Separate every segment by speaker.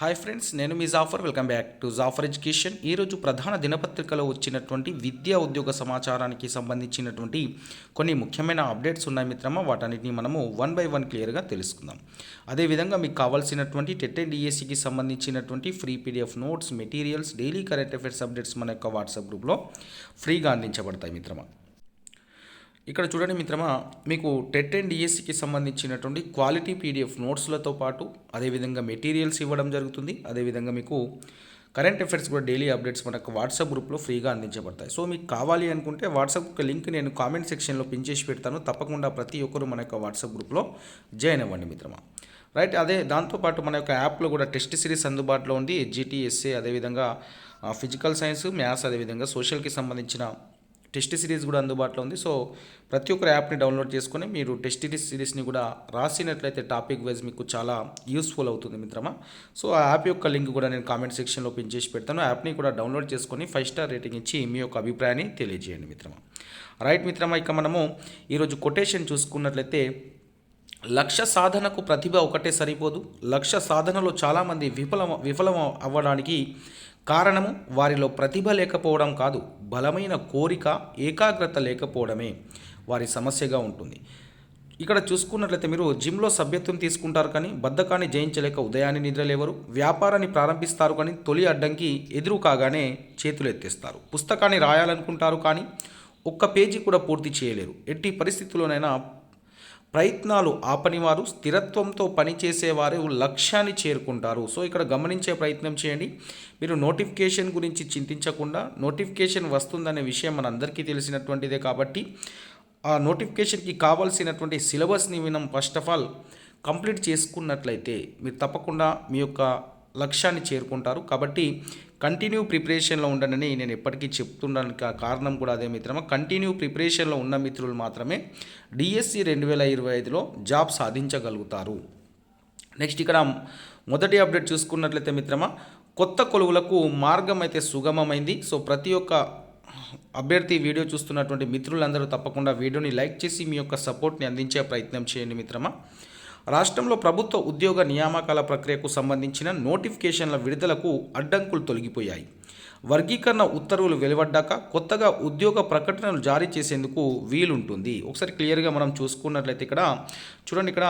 Speaker 1: Hi friends నేను మీ Jafar welcome back to Jafar education ఈరోజు ప్రధాన దినపత్రికలో వచ్చినటువంటి విద్యా ఉద్యోగ సమాచారానికి సంబంధించినటువంటి కొన్ని ముఖ్యమైన అప్డేట్స్ ఉన్నాయి మిత్రమా. వాటన్నిటిని మనము వన్ బై వన్ క్లియర్గా తెలుసుకుందాం. అదేవిధంగా మీకు కావాల్సినటువంటి టెట్ అండ్ డిఎస్సికి సంబంధించినటువంటి free PDF notes materials daily current affairs updates మన యొక్క వాట్సాప్ గ్రూప్లో ఫ్రీగా అందించబడతాయి మిత్రమా. ఇక్కడ చూడండి మిత్రమా మీకు టెట్ అండ్ డిఎస్సికి సంబంధించినటువంటి క్వాలిటీ పీడిఎఫ్ నోట్స్లతో పాటు అదేవిధంగా మెటీరియల్స్ ఇవ్వడం జరుగుతుంది. అదేవిధంగా మీకు కరెంట్ అఫైర్స్ కూడా డైలీ అప్డేట్స్ మనకు వాట్సాప్ గ్రూప్లో ఫ్రీగా అందించబడతాయి. సో మీకు కావాలి అనుకుంటే వాట్సాప్ లింక్ నేను కామెంట్ సెక్షన్లో పిన్ చేసి పెడతాను. తప్పకుండా ప్రతి ఒక్కరు మన యొక్క వాట్సాప్ గ్రూప్లో జాయిన్ అవ్వండి మిత్రమా. రైట్ అదే దాంతోపాటు మన యొక్క యాప్లో కూడా టెస్ట్ సిరీస్ అందుబాటులో ఉంది. జీటీఎస్ఏ అదేవిధంగా ఫిజికల్ సైన్స్ మ్యాథ్స్ అదేవిధంగా సోషల్కి సంబంధించిన టెస్ట్ సిరీస్ కూడా అందుబాటులో ఉంది. సో ప్రతి ఒక్కరు యాప్ని డౌన్లోడ్ చేసుకొని మీరు టెస్ట్ సిరీస్ని కూడా రాసినట్లయితే టాపిక్ వైజ్ మీకు చాలా యూస్ఫుల్ అవుతుంది మిత్రమా. సో ఆ యాప్ యొక్క లింక్ కూడా నేను కామెంట్ సెక్షన్లో పిన్ చేసి పెడతాను. యాప్ని కూడా డౌన్లోడ్ చేసుకొని ఫైవ్ స్టార్ రేటింగ్ ఇచ్చి మీ యొక్క అభిప్రాయాన్ని తెలియజేయండి మిత్రమా. రైట్ మిత్రమా ఇక మనము ఈరోజు కొటేషన్ చూసుకున్నట్లయితే లక్ష్య సాధనకు ప్రతిభ ఒకటే సరిపోదు. లక్ష్య సాధనలో చాలామంది విఫలం విఫలం అవ్వడానికి కారణము వారిలో ప్రతిభ లేకపోవడం కాదు బలమైన కోరిక ఏకాగ్రత లేకపోవడమే వారి సమస్యగా ఉంటుంది. ఇక్కడ చూసుకున్నట్లయితే మీరు జిమ్లో సభ్యత్వం తీసుకుంటారు కానీ బద్ధకాన్ని జయించలేక ఉదయాన్ని నిద్రలేవరు వ్యాపారాన్ని ప్రారంభిస్తారు కానీ తొలి అడ్డంకి ఎదురు కాగానే చేతులు ఎత్తేస్తారు. పుస్తకాన్ని రాయాలనుకుంటారు కానీ ఒక్క పేజీ కూడా పూర్తి చేయలేరు. ఎట్టి పరిస్థితుల్లోనైనా ప్రయత్నాలు ఆపనివారు స్థిరత్వంతో పనిచేసేవారు లక్ష్యాన్ని చేరుకుంటారు. సో ఇక్కడ గమనించే ప్రయత్నం చేయండి. మీరు నోటిఫికేషన్ గురించి చింతించకుండా నోటిఫికేషన్ వస్తుందనే విషయం మనందరికీ తెలిసినటువంటిదే కాబట్టి ఆ నోటిఫికేషన్కి కావాల్సినటువంటి సిలబస్ని మనం ఫస్ట్ ఆఫ్ ఆల్ కంప్లీట్ చేసుకున్నట్లయితే మీరు తప్పకుండా మీ యొక్క లక్ష్యాన్ని చేరుకుంటారు. కాబట్టి కంటిన్యూ ప్రిపరేషన్లో ఉండనని నేను ఎప్పటికీ చెప్తుండడానికి కారణం కూడా అదే మిత్రమా. కంటిన్యూ ప్రిపరేషన్లో ఉన్న మిత్రులు మాత్రమే డిఎస్సి రెండు వేల ఇరవై ఐదులో జాబ్ సాధించగలుగుతారు. నెక్స్ట్ ఇక్కడ మొదటి అప్డేట్ చూసుకున్నట్లయితే మిత్రమా కొత్త కొలువులకు మార్గం అయితే సుగమమైంది. సో ప్రతి ఒక్క అభ్యర్థి వీడియో చూస్తున్నటువంటి మిత్రులందరూ తప్పకుండా వీడియోని లైక్ చేసి మీ యొక్క సపోర్ట్ని అందించే ప్రయత్నం చేయండి మిత్రమా. రాష్ట్రంలో ప్రభుత్వ ఉద్యోగ నియామకాల ప్రక్రియకు సంబంధించిన నోటిఫికేషన్ల విడుదలకు అడ్డంకులు తొలగిపోయాయి. వర్గీకరణ ఉత్తర్వులు వెలువడ్డాక కొత్తగా ఉద్యోగ ప్రకటనలు జారీ చేసేందుకు వీలుంటుంది. ఒకసారి క్లియర్గా మనం చూసుకున్నట్లయితే ఇక్కడ చూడండి ఇక్కడ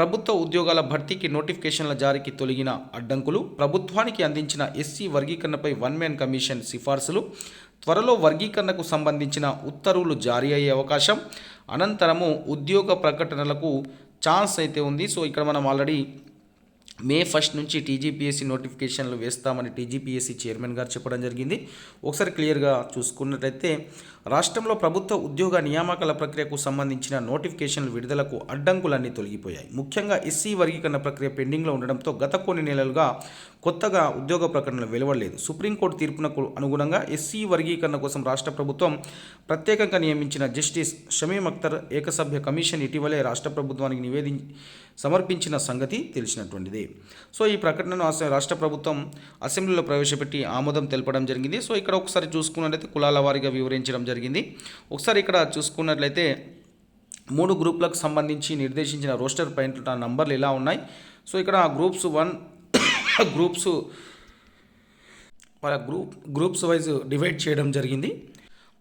Speaker 1: ప్రభుత్వ ఉద్యోగాల భర్తీకి నోటిఫికేషన్ల జారీకి తొలగిన అడ్డంకులు ప్రభుత్వానికి అందించిన ఎస్సీ వర్గీకరణపై వన్ మ్యాన్ కమిషన్ సిఫార్సులు త్వరలో వర్గీకరణకు సంబంధించిన ఉత్తర్వులు జారీ అయ్యే అవకాశం అనంతరము ఉద్యోగ ప్రకటనలకు ఛాన్స్ అయితే ఉంది. సో ఇక్కడ మనం ఆల్రెడీ మే ఫస్ట్ నుంచి టీజీపీఎస్సీ నోటిఫికేషన్లు వేస్తామని టీజీపీఎస్సీ చైర్మన్ గారు చెప్పడం జరిగింది. ఒకసారి క్లియర్గా చూసుకున్నట్లయితే రాష్ట్రంలో ప్రభుత్వ ఉద్యోగ నియామకాల ప్రక్రియకు సంబంధించిన నోటిఫికేషన్లు విడుదలకు అడ్డంకులన్నీ తొలగిపోయాయి. ముఖ్యంగా ఎస్సీ వర్గీకరణ ప్రక్రియ పెండింగ్లో ఉండడంతో గత కొన్ని నెలలుగా కొత్తగా ఉద్యోగ ప్రకటనలు వెలువడలేదు. సుప్రీంకోర్టు తీర్పునకు అనుగుణంగా ఎస్సీ వర్గీకరణ కోసం రాష్ట్ర ప్రభుత్వం ప్రత్యేకంగా నియమించిన జస్టిస్ షమీమ్ అఖ్తర్ ఏకసభ్య కమిషన్ ఇటీవలే రాష్ట్ర ప్రభుత్వానికి నివేది సమర్పించిన సంగతి తెలిసినటువంటిది. సో ఈ ప్రకటనను రాష్ట్ర ప్రభుత్వం అసెంబ్లీలో ప్రవేశపెట్టి ఆమోదం తెలపడం జరిగింది. సో ఇక్కడ ఒకసారి చూసుకున్నట్లయితే కులాల వారీగా వివరించడం జరిగింది. ఒకసారి ఇక్కడ చూసుకున్నట్లయితే మూడు గ్రూపులకు సంబంధించి నిర్దేశించిన రోస్టర్ పైన నంబర్లు ఎలా ఉన్నాయి? సో ఇక్కడ గ్రూప్స్ వన్ గ్రూప్స్ వాళ్ళ గ్రూప్ గ్రూప్స్ వైజ్ డివైడ్ చేయడం జరిగింది.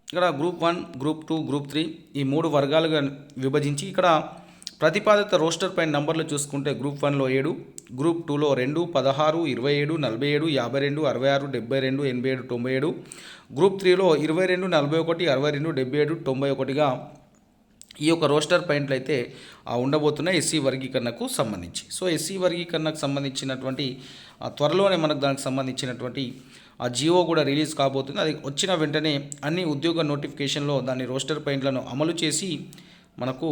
Speaker 1: ఇక్కడ group one group two group three ఈ మూడు వర్గాలుగా విభజించి ఇక్కడ ప్రతిపాదిత రోస్టర్ పైన నంబర్లు చూసుకుంటే గ్రూప్ వన్లో ఏడు గ్రూప్ టూలో రెండు పదహారు ఇరవై ఏడు నలభై ఏడు యాభై రెండు అరవై ఆరు డెబ్బై రెండు ఎనభై ఏడు తొంభై ఏడు గ్రూప్ త్రీలో ఇరవై రెండు నలభై ఒకటి అరవై రెండు డెబ్బై ఏడు తొంభై ఒకటిగా ఈ యొక్క రోస్టర్ పాయింట్లు అయితే ఆ, ఉండబోతున్నాయి ఎస్సీ వర్గీకరణకు సంబంధించి. సో ఎస్సీ వర్గీకరణకు సంబంధించినటువంటి ఆ, త్వరలోనే మనకు దానికి సంబంధించినటువంటి ఆ జియో కూడా రిలీజ్ కాబోతుంది. అది వచ్చిన వెంటనే అన్ని ఉద్యోగ నోటిఫికేషన్లో దాని రోస్టర్ పాయింట్లను అమలు చేసి మనకు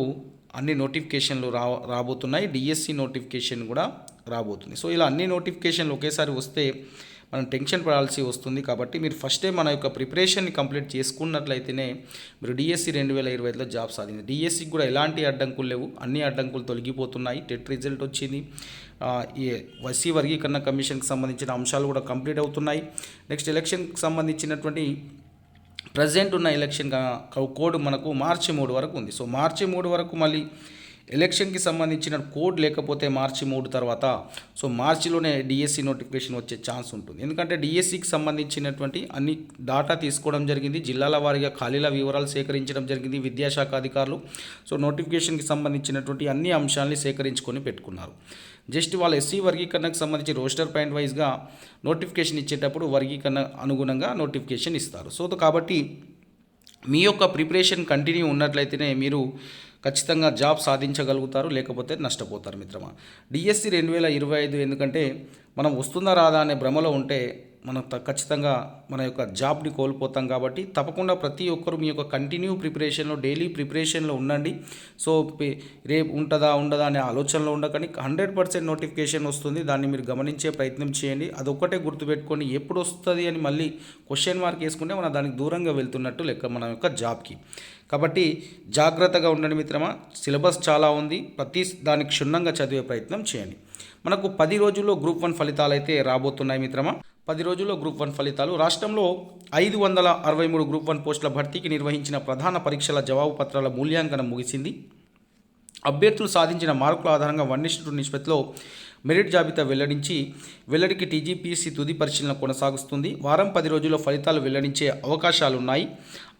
Speaker 1: అన్ని నోటిఫికేషన్లు రా రాబోతున్నాయి. డిఎస్సి నోటిఫికేషన్ కూడా రాబోతుంది. సో ఇలా అన్ని నోటిఫికేషన్లు ఒకేసారి వస్తే మనం టెన్షన్ పడాల్సి వస్తుంది కాబట్టి మీరు ఫస్టే మన యొక్క ప్రిపరేషన్ని కంప్లీట్ చేసుకున్నట్లయితేనే మీరు డిఎస్సి రెండు వేల ఇరవై ఐదులో జాబ్ సాధింది డిఎస్సికి కూడా ఎలాంటి అడ్డంకులు లేవు. అన్ని అడ్డంకులు తొలగిపోతున్నాయి. టెట్ రిజల్ట్ వచ్చింది. ఈ వసీ వర్గీకరణ కమిషన్కి సంబంధించిన అంశాలు కూడా కంప్లీట్ అవుతున్నాయి. నెక్స్ట్ ఎలక్షన్కి సంబంధించినటువంటి ప్రజెంట్ ఉన్న ఎలక్షన్ కోడ్ మనకు మార్చి మూడు వరకు ఉంది. సో మార్చి మూడు వరకు మళ్ళీ ఎలక్షన్కి సంబంధించిన కోడ్ లేకపోతే మార్చి మూడు తర్వాత సో మార్చిలోనే డిఎస్సి నోటిఫికేషన్ వచ్చే ఛాన్స్ ఉంటుంది. ఎందుకంటే డిఎస్సికి సంబంధించినటువంటి అన్ని డాటా తీసుకోవడం జరిగింది జిల్లాల వారీగా ఖాళీల వివరాలు సేకరించడం జరిగింది విద్యాశాఖ అధికారులు. సో నోటిఫికేషన్కి సంబంధించినటువంటి అన్ని అంశాలని సేకరించుకొని పెట్టుకున్నారు. జస్ట్ వాళ్ళ ఎస్సీ వర్గీకరణకు సంబంధించి రోస్టర్ పాయింట్ వైజ్గా నోటిఫికేషన్ ఇచ్చేటప్పుడు వర్గీకరణ అనుగుణంగా నోటిఫికేషన్ ఇస్తారు. సో కాబట్టి మీ యొక్క ప్రిపరేషన్ కంటిన్యూ ఉన్నట్లయితేనే మీరు ఖచ్చితంగా జాబ్ సాధించగలుగుతారు లేకపోతే నష్టపోతారు మిత్రమా. డిఎస్సి రెండు వేల ఇరవై ఐదు ఎందుకంటే మనం వస్తుందా రాదా అనే భ్రమలో ఉంటే మనం త- ఖచ్చితంగా మన యొక్క జాబ్ని కోల్పోతాం కాబట్టి తప్పకుండా ప్రతి ఒక్కరు మీ యొక్క కంటిన్యూ ప్రిపరేషన్లో డైలీ ప్రిపరేషన్లో ఉండండి. సో రేపు ఉంటుందా ఉండదా అనే ఆలోచనలో ఉండకండి. హండ్రెడ్ పర్సెంట్ నోటిఫికేషన్ వస్తుంది. దాన్ని మీరు గమనించే ప్రయత్నం చేయండి. అదొక్కటే గుర్తుపెట్టుకొని ఎప్పుడు వస్తుంది అని మళ్ళీ క్వశ్చన్ మార్క్ వేసుకుంటే మనం దానికి దూరంగా వెళ్తున్నట్టు లెక్క మన యొక్క జాబ్కి. కాబట్టి జాగ్రత్తగా ఉండండి మిత్రమా. సిలబస్ చాలా ఉంది. ప్రతి దానికి క్షుణ్ణంగా చదివే ప్రయత్నం చేయండి. మనకు పది రోజుల్లో గ్రూప్ వన్ ఫలితాలు అయితే రాబోతున్నాయి మిత్రమా. పది రోజుల్లో గ్రూప్ వన్ ఫలితాలు. రాష్ట్రంలో ఐదు వందల అరవై మూడు గ్రూప్ వన్ పోస్టుల భర్తీకి నిర్వహించిన ప్రధాన పరీక్షల జవాబు పత్రాల మూల్యాంకనం ముగిసింది. అభ్యర్థులు సాధించిన మార్కుల ఆధారంగా వన్ టూ నిష్పత్తిలో మెరిట్ జాబితా వెల్లడించి వెల్లడికి టీజీపీఎస్సీ తుది పరిశీలన కొనసాగుతుంది వారం పది రోజుల్లో ఫలితాలు వెల్లడించే అవకాశాలున్నాయి.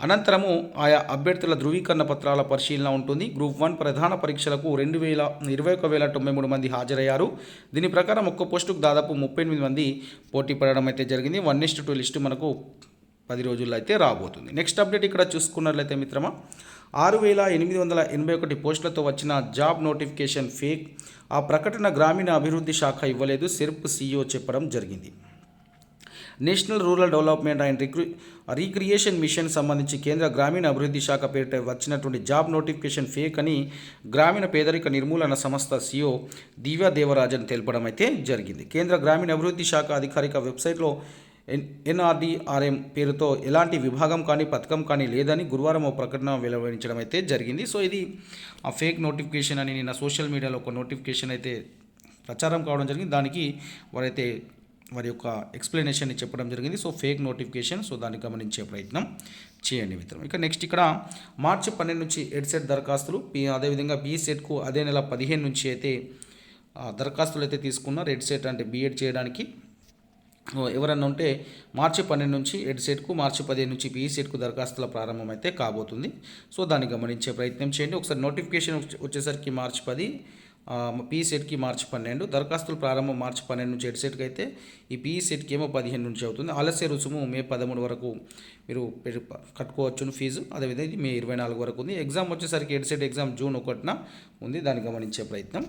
Speaker 1: అనంతరము ఆయా అభ్యర్థుల ధృవీకరణ పత్రాల పరిశీలన ఉంటుంది. గ్రూప్ వన్ ప్రధాన పరీక్షలకు రెండు వేల ఇరవై ఒక వేల తొంభై మూడు మంది హాజరయ్యారు. దీని ప్రకారం ఒక్క పోస్టుకు దాదాపు ముప్పై ఎనిమిది మంది పోటీ పడడం అయితే జరిగింది. వన్ నెక్స్ట్ టూ లిస్టు మనకు పది రోజుల్లో అయితే రాబోతుంది. నెక్స్ట్ అప్డేట్ ఇక్కడ చూసుకున్నట్లయితే మిత్రమా ఆరు వేల ఎనిమిది వందల ఎనభై ఒకటి పోస్టులతో వచ్చిన జాబ్ నోటిఫికేషన్ ఫేక్. ఆ ప్రకటన గ్రామీణ అభివృద్ధి శాఖ ఇవ్వలేదు సెర్ప్ సీఈఓ చెప్పడం జరిగింది. నేషనల్ రూరల్ డెవలప్మెంట్ అండ్ రిక్రూ రీక్రియేషన్ మిషన్ సంబంధించి కేంద్ర గ్రామీణ అభివృద్ధి శాఖ పేరిట వచ్చినటువంటి జాబ్ నోటిఫికేషన్ ఫేక్ అని గ్రామీణ పేదరిక నిర్మూలన సంస్థ సిఓ దివ్య దేవరాజన్ తెలపడం అయితే జరిగింది. కేంద్ర గ్రామీణ అభివృద్ధి శాఖ అధికారిక వెబ్సైట్లో ఎన్ ఎన్ఆర్డీఆర్ఎం పేరుతో ఎలాంటి విభాగం కానీ పథకం కానీ లేదని గురువారం ఓ ప్రకటన వెలువరించడం అయితే జరిగింది. సో ఇది ఆ ఫేక్ నోటిఫికేషన్ అని నిన్న సోషల్ మీడియాలో ఒక నోటిఫికేషన్ అయితే ప్రచారం కావడం జరిగింది. దానికి వారైతే వారి యొక్క ఎక్స్ప్లెనేషన్ చెప్పడం జరిగింది. So fake notification. సో దాన్ని గమనించే ప్రయత్నం చేయండి మిత్రం ఇక నెక్స్ట్ ఇక్కడ మార్చి పన్నెండు నుంచి ఎడ్సెట్ దరఖాస్తులు. పీ అదేవిధంగా బీ సెట్కు అదే నెల పదిహేను నుంచి అయితే దరఖాస్తులు అయితే తీసుకున్నారు. ఎడ్ సెట్ అంటే బీఎడ్ చేయడానికి. ఎవరన్నా ఉంటే మార్చి పన్నెండు నుంచి ఎడ్ సెట్కు మార్చి పదిహేను నుంచి పీఈ సెట్కు దరఖాస్తుల ప్రారంభం అయితే కాబోతుంది. సో దాన్ని గమనించే ప్రయత్నం చేయండి. ఒకసారి నోటిఫికేషన్ వచ్చేసరికి మార్చి పది పీఈ సెట్కి మార్చి పన్నెండు దరఖాస్తుల ప్రారంభం మార్చి పన్నెండు నుంచి ఎడ్ సెట్కి అయితే ఈ పీఈ సెట్కి ఏమో పదిహేను నుంచి అవుతుంది. ఆలస్య రుసుము మే పదమూడు వరకు మీరు కట్టుకోవచ్చును ఫీజు. అదేవిధంగా ఇది మే ఇరవై నాలుగు వరకు ఉంది. ఎగ్జామ్ వచ్చేసరికి ఎడ్ సెట్ ఎగ్జామ్ జూన్ ఒకటిన ఉంది. దాన్ని గమనించే ప్రయత్నం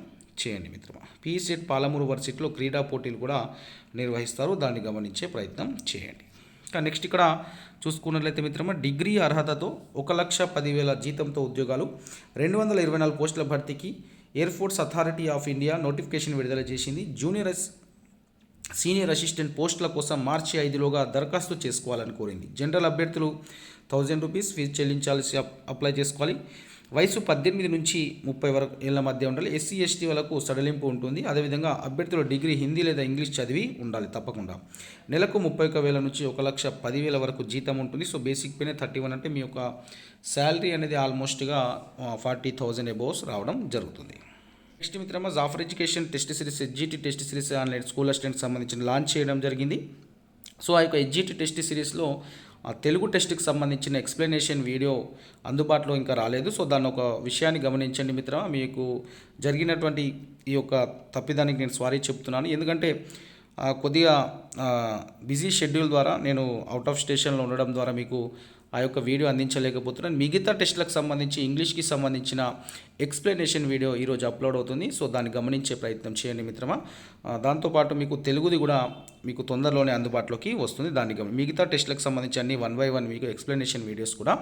Speaker 1: చేయండి మిత్రమా. పీసెట్ పాలమూరు వర్సిటీలో క్రీడా పోటీలు కూడా నిర్వహిస్తారు. దాన్ని గమనించే ప్రయత్నం చేయండి. ఇంకా నెక్స్ట్ ఇక్కడ చూసుకున్నట్లయితే మిత్రమా డిగ్రీ అర్హతతో ఒక లక్ష పదివేల జీతంతో ఉద్యోగాలు రెండు వందల ఇరవై నాలుగు పోస్టుల భర్తీకి air force authority of India notification విడుదల చేసింది. జూనియర్ సీనియర్ అసిస్టెంట్ పోస్టుల కోసం మార్చి ఐదులోగా దరఖాస్తు చేసుకోవాలని కోరింది. జనరల్ అభ్యర్థులు థౌజండ్ రూపీస్ ఫీజు చెల్లించాల్సి అప్- అప్లై చేసుకోవాలి. వయసు పద్దెనిమిది నుంచి ముప్పై వరకు ఏళ్ళ మధ్య ఉండాలి. ఎస్సీ ఎస్టీ వాళ్ళకు సడలింపు ఉంటుంది. అదేవిధంగా అభ్యర్థులు డిగ్రీ హిందీ లేదా ఇంగ్లీష్ చదివి ఉండాలి తప్పకుండా. నెలకు ముప్పై ఒక వేల నుంచి ఒక లక్ష పదివేల వరకు జీతం ఉంటుంది. సో బేసిక్ పేనే థర్టీ వన్ అంటే మీ యొక్క శాలరీ అనేది ఆల్మోస్ట్గా ఫార్టీ థౌజండ్ అబోవ్స్ రావడం జరుగుతుంది. నెక్స్ట్ మిత్రమా Jafar education test series SGT test series online school assistant సంబంధించిన లాంచ్ చేయడం జరిగింది. సో ఆ యొక్క ఎడ్జిటి టెస్ట్ సిరీస్లో తెలుగు టెస్ట్కి సంబంధించిన ఎక్స్ప్లెనేషన్ వీడియో అందుబాటులో ఇంకా రాలేదు. సో దాన్ని ఒక విషయాన్ని గమనించండి మిత్రమా. మీకు జరిగినటువంటి ఈ యొక్క తప్పిదానికి నేను సారీ చెప్తున్నాను. ఎందుకంటే కొద్దిగా బిజీ షెడ్యూల్ ద్వారా నేను అవుట్ ఆఫ్ స్టేషన్లో ఉండడం ద్వారా మీకు ఆ యొక్క వీడియో అందించలేకపోతున్నాను. మిగతా టెస్ట్లకు సంబంధించి ఇంగ్లీష్కి సంబంధించిన ఎక్స్ప్లెనేషన్ వీడియో ఈరోజు అప్లోడ్ అవుతుంది. సో దాన్ని గమనించే ప్రయత్నం చేయండి మిత్రమా. దాంతోపాటు మీకు తెలుగుది కూడా మీకు తొందరలోనే అందుబాటులోకి వస్తుంది. దాన్ని గమ మిగతా టెస్ట్లకు సంబంధించి అన్ని వన్ బై వన్ మీకు ఎక్స్ప్లెనేషన్ వీడియోస్ కూడా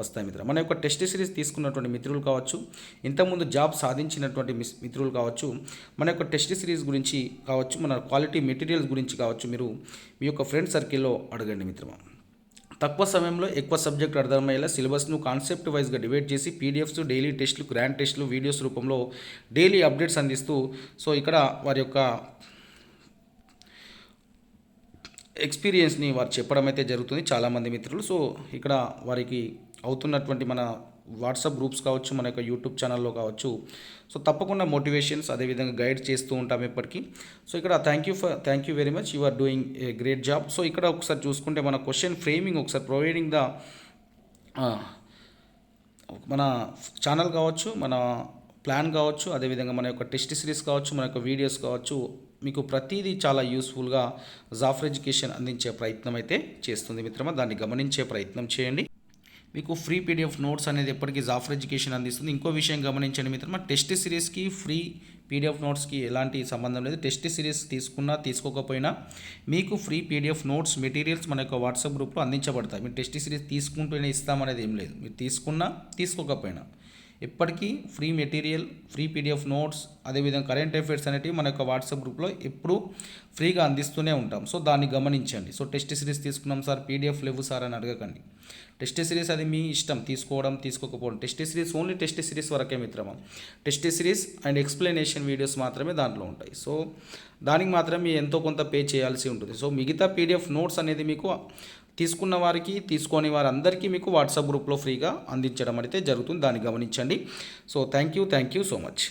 Speaker 1: వస్తాయి మిత్రం మన యొక్క టెస్ట్ సిరీస్ తీసుకున్నటువంటి మిత్రులు కావచ్చు ఇంతకుముందు జాబ్ సాధించినటువంటి మిస్ మిత్రులు కావచ్చు మన యొక్క టెస్ట్ సిరీస్ గురించి కావచ్చు మన క్వాలిటీ మెటీరియల్స్ గురించి కావచ్చు మీరు మీ యొక్క ఫ్రెండ్ సర్కిల్లో అడగండి మిత్రమా. తక్కువ సమయంలో ఎక్కువ సబ్జెక్ట్ అర్థమయ్యేలా సిలబస్ను కాన్సెప్ట్ వైజ్గా డివైడ్ చేసి పీడిఎఫ్స్ డైలీ టెస్టులు గ్రాండ్ టెస్టులు వీడియోస్ రూపంలో డైలీ అప్డేట్స్ అందిస్తూ సో ఇక్కడ వారి యొక్క ఎక్స్పీరియన్స్ని వారు చెప్పడం అయితే జరుగుతుంది చాలామంది మిత్రులు. సో ఇక్కడ వారికి అవుతున్నటువంటి మన వాట్సాప్ గ్రూప్స్ కావచ్చు మన యొక్క యూట్యూబ్ ఛానల్లో కావచ్చు. సో తప్పకుండా మోటివేషన్స్ అదేవిధంగా గైడ్ చేస్తూ ఉంటాం ఇప్పటికీ. సో ఇక్కడ thank you for thank you very much you are doing a great job so ఇక్కడ ఒకసారి చూసుకుంటే మన క్వశ్చన్ ఫ్రేమింగ్ ఒకసారి ప్రొవైడింగ్ ద మన ఛానల్ కావచ్చు మన ప్లాన్ కావచ్చు అదేవిధంగా మన యొక్క టెస్ట్ సిరీస్ కావచ్చు మన యొక్క వీడియోస్ కావచ్చు మీకు ప్రతిదీ చాలా యూస్ఫుల్గా జాఫర్ ఎడ్యుకేషన్ అందించే ప్రయత్నం అయితే చేస్తుంది మిత్రమా. దాన్ని గమనించే ప్రయత్నం చేయండి. మీకు ఫ్రీ పీడిఎఫ్ నోట్స్ అనేది ఎప్పటికీ జాఫర్ ఎడ్యుకేషన్ అందిస్తుంది. ఇంకో విషయం గమనించండి మిత్రమా టెస్ట్ సిరీస్కి ఫ్రీ పీడిఎఫ్ నోట్స్కి ఎలాంటి సంబంధం లేదు. టెస్ట్ సిరీస్ తీసుకున్నా తీసుకోకపోయినా మీకు ఫ్రీ పీడిఎఫ్ నోట్స్ మెటీరియల్స్ మన యొక్క వాట్సాప్ గ్రూప్లో అందించబడతాయి. మీరు టెస్ట్ సిరీస్ తీసుకుంటూనే ఇస్తామనేది ఏం లేదు. మీరు తీసుకున్నా తీసుకోకపోయినా ఎప్పటికీ free material free PDF notes అదేవిధంగా కరెంట్ అఫైర్స్ అనేవి మన యొక్క వాట్సాప్ గ్రూప్లో ఎప్పుడూ ఫ్రీగా అందిస్తూనే ఉంటాం. సో దాన్ని గమనించండి. సో టెస్ట్ సిరీస్ తీసుకున్నాం సార్ పీడిఎఫ్ లేవు సార్ అని అడగకండి. టెస్ట్ సిరీస్ అది మీ ఇష్టం. తీసుకోవడం తీసుకోకపోవడం. Test series only test series వరకే మిత్రమా. Test series and explanation videos మాత్రమే దాంట్లో ఉంటాయి. సో దానికి మాత్రమే ఎంతో కొంత పే చేయాల్సి ఉంటుంది. సో మిగతా పీడిఎఫ్ నోట్స్ అనేది మీకు తీసుకున్న వారికి తీసుకోని వారందరికీ మీకు వాట్సాప్ గ్రూప్లో ఫ్రీగా అందించడం అయితే జరుగుతుంది. దాన్ని గమనించండి. So thank you thank you so much.